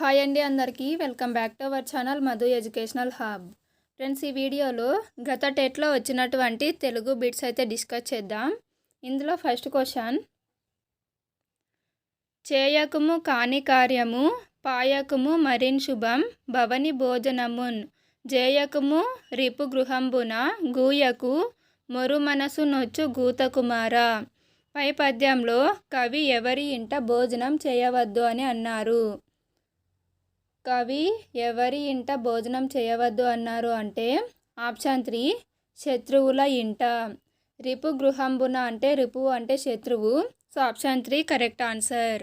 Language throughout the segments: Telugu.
హాయ్ అండి అందరికీ. Welcome back to our channel Madhu educational hub. Friends ఈ వీడియోలో గత టెట్లో వచ్చినటువంటి తెలుగు బిట్స్ అయితే డిస్కస్ చేద్దాం. ఇందులో ఫస్ట్ క్వశ్చన్. చేయకుము కాని కార్యము పాయకము మరిన్ శుభం భవని భోజనమున్. జేయకుము రిపు గృహంబున గూయకు మొరు మనసు నొచ్చు గూతకుమార. పై పద్యంలో కవి ఎవరి ఇంట భోజనం చేయవద్దు అని అన్నారు. కవి ఎవరి ఇంట భోజనం చేయవద్దు అన్నారు అంటే ఆప్షన్ త్రీ శత్రువుల ఇంట. రిపు గృహంబున అంటే రిపు అంటే శత్రువు. So option three correct answer.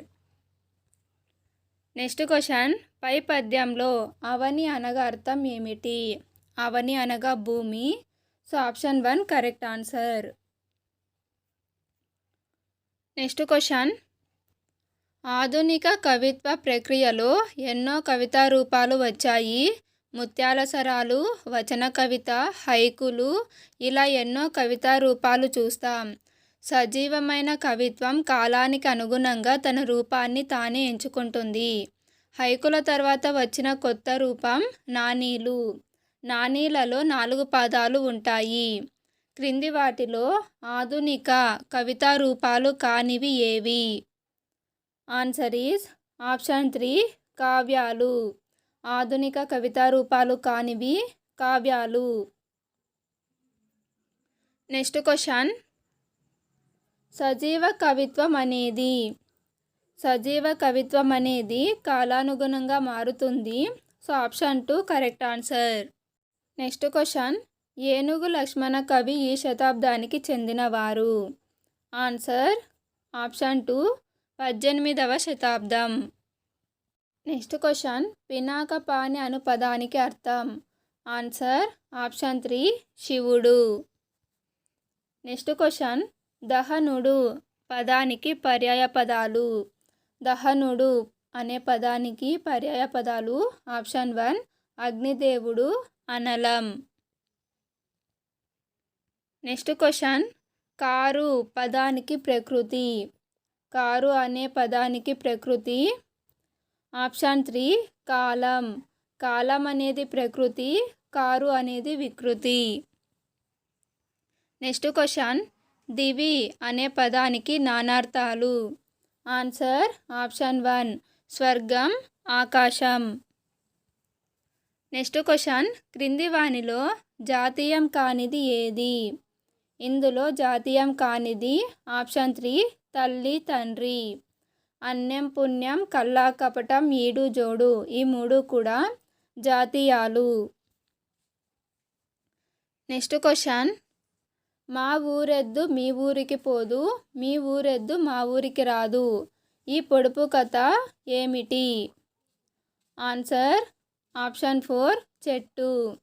Next question. పై పద్యంలో అవని అనగా అర్థం ఏమిటి? అవని అనగా భూమి. So option one correct answer. Next question. ఆధునిక కవిత్వ ప్రక్రియలో ఎన్నో కవితా రూపాలు వచ్చాయి. ముత్యాల సరాలు వచన కవిత హైకులు ఇలా ఎన్నో కవితా రూపాలు చూస్తాం. సజీవమైన కవిత్వం కాలానికి అనుగుణంగా తన రూపాన్ని తానే ఎంచుకుంటుంది. హైకుల తర్వాత వచ్చిన కొత్త రూపం నానీలు. నానీలలో నాలుగు పదాలు ఉంటాయి. క్రింది వాటిలో ఆధునిక కవితా రూపాలు కానివి ఏవి? ఆన్సర్ ఈజ్ ఆప్షన్ త్రీ కావ్యాలు ఆధునిక కవితా రూపాలు కానివి కావ్యాలు. నెక్స్ట్ క్వశ్చన్ సజీవ కవిత్వం అనేది సజీవ కవిత్వం అనేది కాలానుగుణంగా మారుతుంది. So option two correct answer next question Enugu Lakshmana Kavi ఈ శతాబ్దానికి చెందినవారు. ఆన్సర్ ఆప్షన్ టూ పద్దెనిమిదవ శతాబ్దం. Next question. పినాకపాణి అను పదానికి అర్థం. ఆన్సర్ ఆప్షన్ త్రీ శివుడు. Next question. దహనుడు పదానికి పర్యాయ పదాలు. దహనుడు అనే పదానికి పర్యాయ పదాలు. ఆప్షన్ వన్ అగ్నిదేవుడు అనలం. Next question. కారు పదానికి ప్రకృతి. కారు అనే పదానికి ప్రకృతి. ఆప్షన్ త్రీ కాలం. కాలం అనేది ప్రకృతి కారు అనేది వికృతి. నెక్స్ట్ క్వశ్చన్ దివి అనే పదానికి నానార్థాలు. ఆన్సర్ ఆప్షన్ వన్ స్వర్గం ఆకాశం. నెక్స్ట్ క్వశ్చన్ క్రింది వానిలో జాతీయం కానిది ఏది? ఇందులో జాతీయం కానిది ఆప్షన్ త్రీ తల్లి తండ్రి. అన్యం పుణ్యం కల్లా కపటం ఈడు జోడు ఈ మూడు కూడా జాతీయాలు. Next question. మా ఊరెద్దు మీ ఊరికి పోదు మీ ఊరెద్దు మా ఊరికి రాదు. ఈ పొడుపు కథ ఏమిటి? ఆన్సర్ ఆప్షన్ ఫోర్ చెట్టు.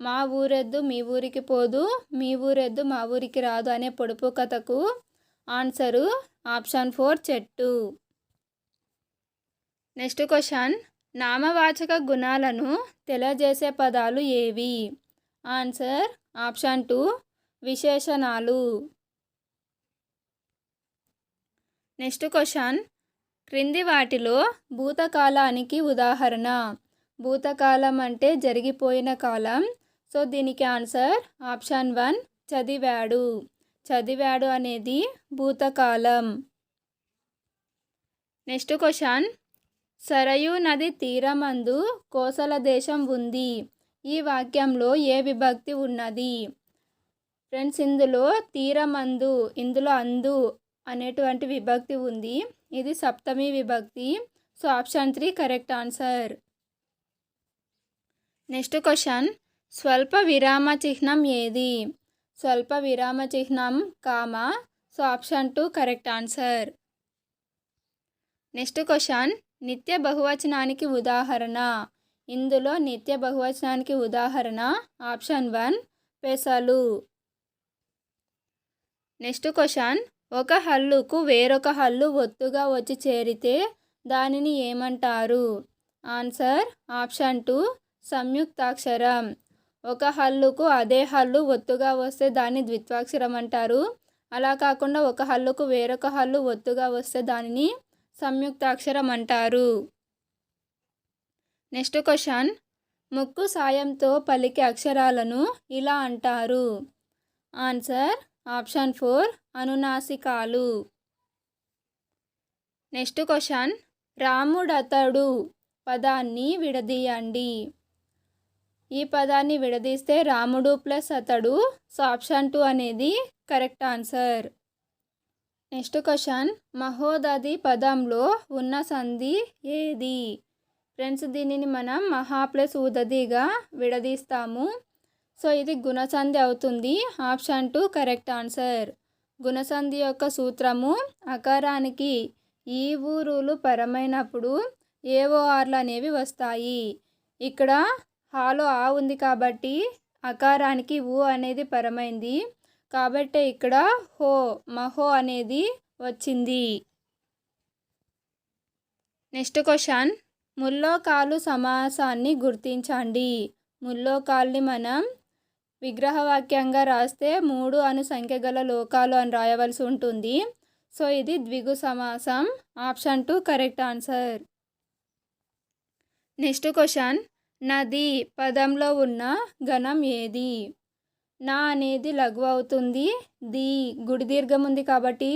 మా ఊరెద్దు మీ ఊరికి పోదు మీ ఊరెద్దు మా ఊరికి రాదు అనే పొడుపు కథకు ఆన్సరు ఆప్షన్ ఫోర్ చెట్టు. నెక్స్ట్ క్వశ్చన్ నామవాచక గుణాలను తెలియజేసే పదాలు ఏవి? ఆన్సర్ ఆప్షన్ టూ విశేషణాలు. నెక్స్ట్ క్వశ్చన్ క్రింది వాటిలో భూతకాలానికి ఉదాహరణ. భూతకాలం అంటే జరిగిపోయిన కాలం. సో దీనికి ఆన్సర్ ఆప్షన్ వన్ చదివాడు. చదివాడు అనేది భూతకాలం. Next question. సరయు నది తీరమందు కోసల దేశం ఉంది. ఈ వాక్యంలో ఏ విభక్తి ఉన్నది? ఫ్రెండ్స్ ఇందులో తీరమందు ఇందులో అందు అనేటువంటి విభక్తి ఉంది. ఇది సప్తమి విభక్తి. So option three correct answer. Next question. స్వల్ప విరామ చిహ్నం ఏది? స్వల్ప విరామ చిహ్నం comma so option two correct answer. Next question నిత్య బహువచనానికి ఉదాహరణ. ఇందులో నిత్య బహువచనానికి ఉదాహరణ ఆప్షన్ వన్ పెసలు. నెక్స్ట్ క్వశ్చన్ ఒక హల్లుకు వేరొక హల్లు ఒత్తుగా వచ్చి చేరితే దానిని ఏమంటారు? ఆన్సర్ ఆప్షన్ టూ సంయుక్తాక్షరం. ఒక హల్లుకు అదే హల్లు ఒత్తుగా వస్తే దాన్ని ద్విత్వాక్షరం అంటారు. అలా కాకుండా ఒక హల్లుకు వేరొక హల్లు ఒత్తుగా వస్తే దానిని సంయుక్తాక్షరం అంటారు. Next question. ముక్కు సాయంతో పలికే అక్షరాలను ఇలా అంటారు. Answer option four అనునాసికాలు. Next question. రాముడతడు పదాన్ని విడదీయండి. ఈ పదాన్ని విడదీస్తే రాముడు ప్లస్ అతడు. సో ఆప్షన్ టూ అనేది కరెక్ట్ ఆన్సర్. Next question. మహోదది పదంలో ఉన్న సంధి ఏది? ఫ్రెండ్స్ దీనిని మనం మహా ప్లస్ ఉదదిగా విడదీస్తాము. సో ఇది గుణసంధి అవుతుంది. Option two correct answer. గుణసంధి యొక్క సూత్రము అకారానికి ఈ ఊరులు పరమైనప్పుడు ఏఓఆర్లు అనేవి వస్తాయి. ఇక్కడ హాలో ఆ ఉంది కాబట్టి అకారానికి ఊ అనేది పరమైంది. కాబట్టి ఇక్కడ హో మహో అనేది వచ్చింది. Next question. ముల్లోకాలు సమాసాన్ని గుర్తించండి. ముల్లోకాల్ని మనం విగ్రహవాక్యంగా రాస్తే మూడు అను సంఖ్య గల లోకాలు అని రాయవలసి ఉంటుంది. సో ఇది ద్విగు సమాసం. Option two correct answer. Next question. నది పదంలో ఉన్న గణం ఏది? నా అనేది లఘు అవుతుంది. ది గుడి దీర్ఘం ఉంది కాబట్టి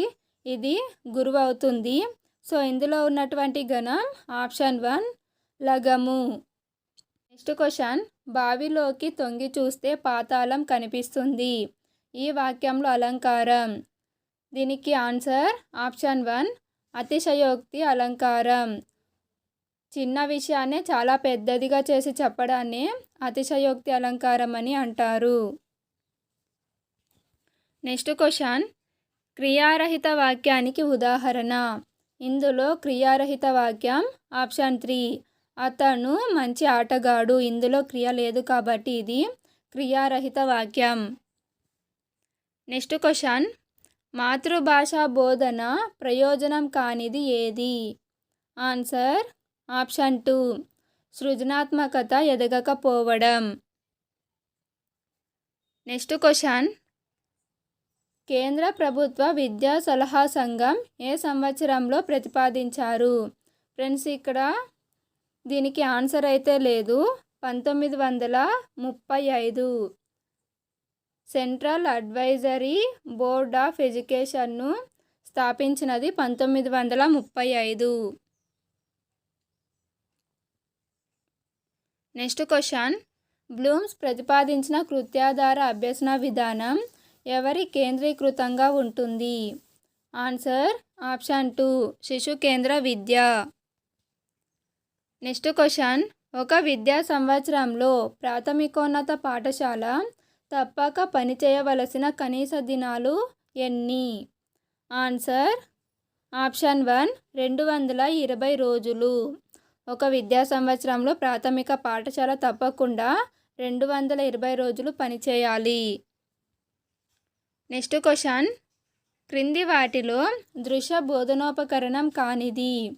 ఇది గురువు అవుతుంది. సో ఇందులో ఉన్నటువంటి గణం ఆప్షన్ వన్ లగము నెక్స్ట్ క్వశ్చన్ బావిలోకి తొంగి చూస్తే పాతాళం కనిపిస్తుంది. ఈ వాక్యంలో అలంకారం. దీనికి ఆన్సర్ ఆప్షన్ వన్ అతిశయోక్తి అలంకారం. చిన్న విషయాన్ని చాలా పెద్దదిగా చేసి చెప్పడాన్ని అతిశయోక్తి అలంకారం అని అంటారు. Next question. క్రియారహిత వాక్యానికి ఉదాహరణ. ఇందులో క్రియారహిత వాక్యం ఆప్షన్ త్రీ. అతను మంచి ఆటగాడు ఇందులో క్రియ లేదు కాబట్టి ఇది క్రియారహిత వాక్యం. Next question. మాతృభాష బోధన ప్రయోజనం కానిది ఏది? ఆన్సర్ ఆప్షన్ టూ సృజనాత్మకత ఎదగకపోవడం. Next question. కేంద్ర ప్రభుత్వ విద్యా సలహా సంఘం ఏ సంవత్సరంలో ప్రతిపాదించారు? ఫ్రెండ్స్ ఇక్కడ దీనికి ఆన్సర్ అయితే లేదు. పంతొమ్మిది వందల ముప్పై ఐదు. సెంట్రల్ అడ్వైజరీ బోర్డ్ ఆఫ్ ఎడ్యుకేషన్ను స్థాపించినది పంతొమ్మిది వందల ముప్పై ఐదు. Next question. బ్లూమ్స్ ప్రతిపాదించిన కృత్యాధార అభ్యసన విధానం ఎవరి కేంద్రీకృతంగా ఉంటుంది? ఆన్సర్ ఆప్షన్ టూ శిశు కేంద్ర విద్య. Next question. ఒక విద్యా సంవత్సరంలో ప్రాథమికోన్నత పాఠశాల తప్పక పనిచేయవలసిన కనీస దినాలు ఎన్ని? ఆన్సర్ ఆప్షన్ వన్ రెండు వందల ఇరవై రోజులు. ఒక విద్యా సంవత్సరంలో ప్రాథమిక పాఠశాల తప్పకుండా రెండు వందల ఇరవై రోజులు పనిచేయాలి నెక్స్ట్ క్వశ్చన్. క్రింది వాటిలో దృశ్య బోధనోపకరణం కానిది.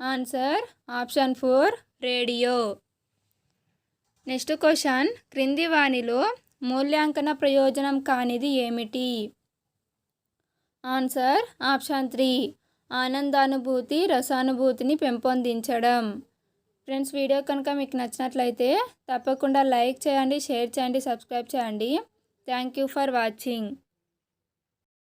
Answer option four radio. Next question. క్రింది వానిలో మూల్యాంకన ప్రయోజనం కానిది ఏమిటి? ఆన్సర్ ఆప్షన్ త్రీ ఆనందానుభూతి రసానుభూతిని పెంపొందించడం. ఫ్రెండ్స్ వీడియో కనుక మీకు నచ్చినట్లయితే తప్పకుండా లైక్ చేయండి షేర్ చేయండి సబ్స్క్రైబ్ చేయండి. Thank you for watching.